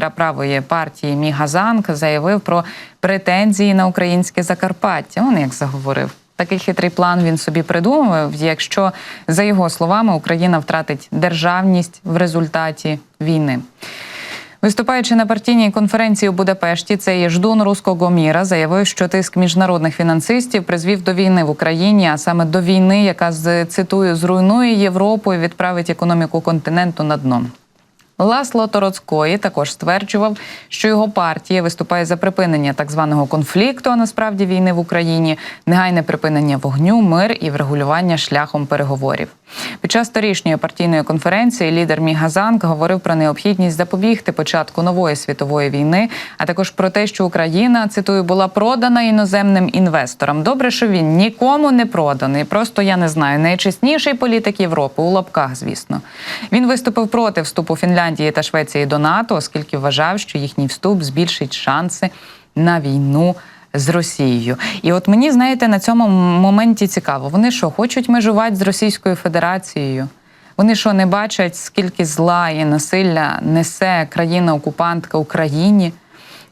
ультраправої партії Мігазанк заявив про претензії на українське Закарпаття. Он як заговорив. Такий хитрий план він собі придумав. Якщо за його словами Україна втратить державність в результаті війни. Виступаючи на партійній конференції у Будапешті, цей ждун руського міра заявив, що тиск міжнародних фінансистів призвів до війни в Україні, а саме до війни, яка з цитую зруйнує Європу і відправить економіку континенту на дно. Ласло Тороцької також стверджував, що його партія виступає за припинення так званого конфлікту, а насправді війни в Україні, негайне припинення вогню, мир і врегулювання шляхом переговорів. Під час торішньої партійної конференції лідер Мігазанк говорив про необхідність запобігти початку нової світової війни, а також про те, що Україна цитую була продана іноземним інвесторам. Добре, що він нікому не проданий. Просто я не знаю найчесніший політик Європи у лапках, звісно. Він виступив проти вступу Фінляндії та Швеції до НАТО, оскільки вважав, що їхній вступ збільшить шанси на війну. З Росією, і от мені знаєте на цьому моменті цікаво. Вони що хочуть межувати з Російською Федерацією? Вони що не бачать, скільки зла і насилля несе країна-окупантка Україні?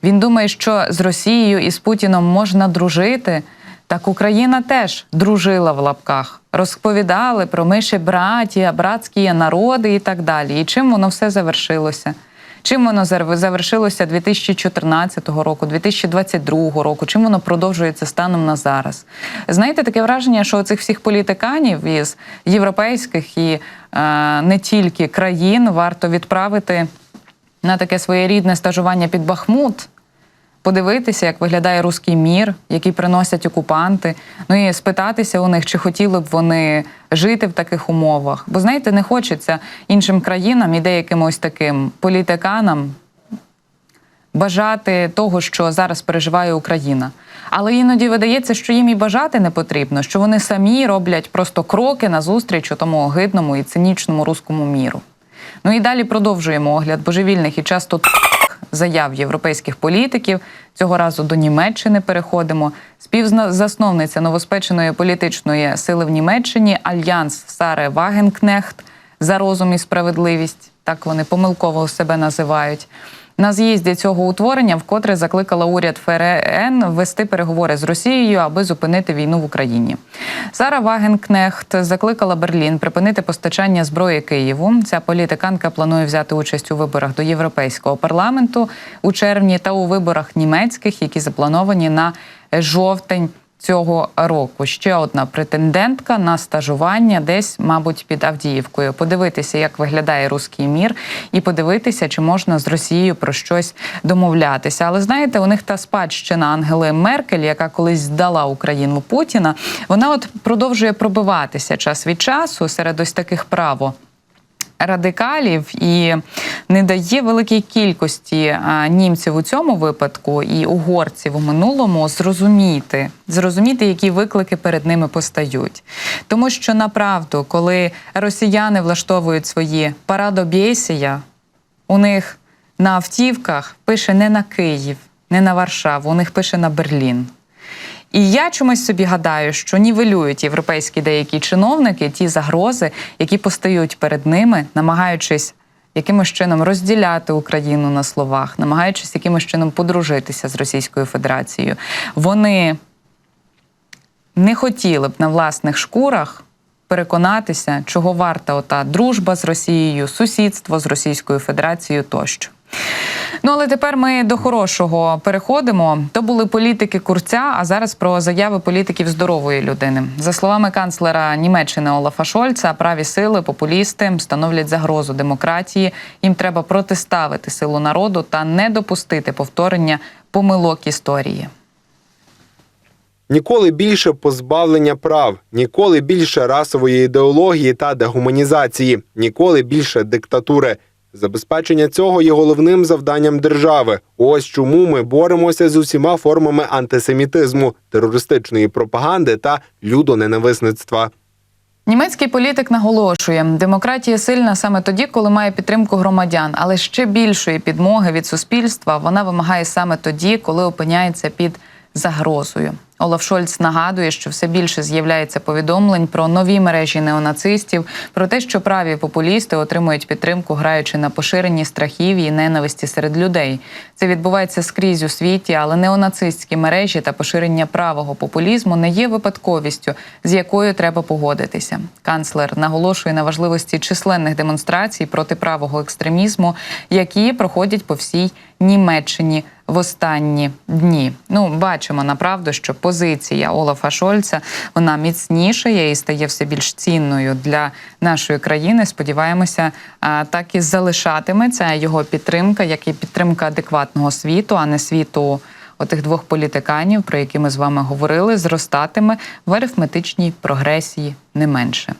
Він думає, що з Росією і з Путіном можна дружити. Так Україна теж дружила в лапках, розповідали про миші братія, братські народи і так далі. І чим воно все завершилося? Чим воно завершилося 2014 року, 2022 року? Чим воно продовжується станом на зараз? Знаєте, таке враження, що цих всіх політиканів із європейських і е, не тільки країн варто відправити на таке своєрідне стажування під Бахмут подивитися, як виглядає руський мір, який приносять окупанти. Ну і спитатися у них, чи хотіли б вони жити в таких умовах. Бо знаєте, не хочеться іншим країнам і деяким ось таким політиканам бажати того, що зараз переживає Україна. Але іноді видається, що їм і бажати не потрібно, що вони самі роблять просто кроки назустріч у тому огидному і цинічному руському міру. Ну і далі продовжуємо огляд божевільних і часто заяв європейських політиків. Цього разу до Німеччини переходимо. Співзасновниця новоспеченої політичної сили в Німеччині Альянс Саре Вагенкнехт за розум і справедливість. Так вони помилково себе називають. На з'їзді цього утворення вкотре закликала уряд ФРН вести переговори з Росією, аби зупинити війну в Україні. Сара Вагенкнехт закликала Берлін припинити постачання зброї Києву. Ця політиканка планує взяти участь у виборах до Європейського парламенту у червні та у виборах німецьких, які заплановані на жовтень. Цього року ще одна претендентка на стажування десь, мабуть, під Авдіївкою. Подивитися, як виглядає руський мір, і подивитися, чи можна з Росією про щось домовлятися. Але знаєте, у них та спадщина Ангели Меркель, яка колись здала Україну Путіна, вона от продовжує пробиватися час від часу серед ось таких право радикалів і не дає великій кількості німців у цьому випадку і угорців у минулому зрозуміти, зрозуміти, які виклики перед ними постають. Тому що направду, коли росіяни влаштовують свої парадобєсія, у них на автівках пише не на Київ, не на Варшаву, у них пише на Берлін. І я чомусь собі гадаю, що нівелюють європейські деякі чиновники ті загрози, які постають перед ними, намагаючись якимось чином розділяти Україну на словах, намагаючись якимось чином подружитися з Російською Федерацією. Вони не хотіли б на власних шкурах переконатися, чого варта ота дружба з Росією, сусідство з Російською Федерацією тощо. Ну, але тепер ми до хорошого переходимо. То були політики курця, а зараз про заяви політиків здорової людини. За словами канцлера Німеччини Олафа Шольца, праві сили, популісти становлять загрозу демократії. Їм треба протиставити силу народу та не допустити повторення помилок історії. Ніколи більше позбавлення прав, ніколи більше расової ідеології та дегуманізації, ніколи більше диктатури. Забезпечення цього є головним завданням держави. Ось чому ми боремося з усіма формами антисемітизму, терористичної пропаганди та людоненависництва. Німецький політик наголошує, демократія сильна саме тоді, коли має підтримку громадян, але ще більшої підмоги від суспільства вона вимагає саме тоді, коли опиняється під загрозою. Олаф Шольц нагадує, що все більше з'являється повідомлень про нові мережі неонацистів, про те, що праві популісти отримують підтримку, граючи на поширенні страхів і ненависті серед людей. Це відбувається скрізь у світі, але неонацистські мережі та поширення правого популізму не є випадковістю, з якою треба погодитися. Канцлер наголошує на важливості численних демонстрацій проти правого екстремізму, які проходять по всій Німеччині в останні дні. Ну, бачимо направду, що позиція Олафа Шольца вона міцнішає і стає все більш цінною для нашої країни. Сподіваємося, так і залишатиметься його підтримка, як і підтримка адекватного світу, а не світу. Отих двох політиканів, про які ми з вами говорили, зростатиме в арифметичній прогресії не менше.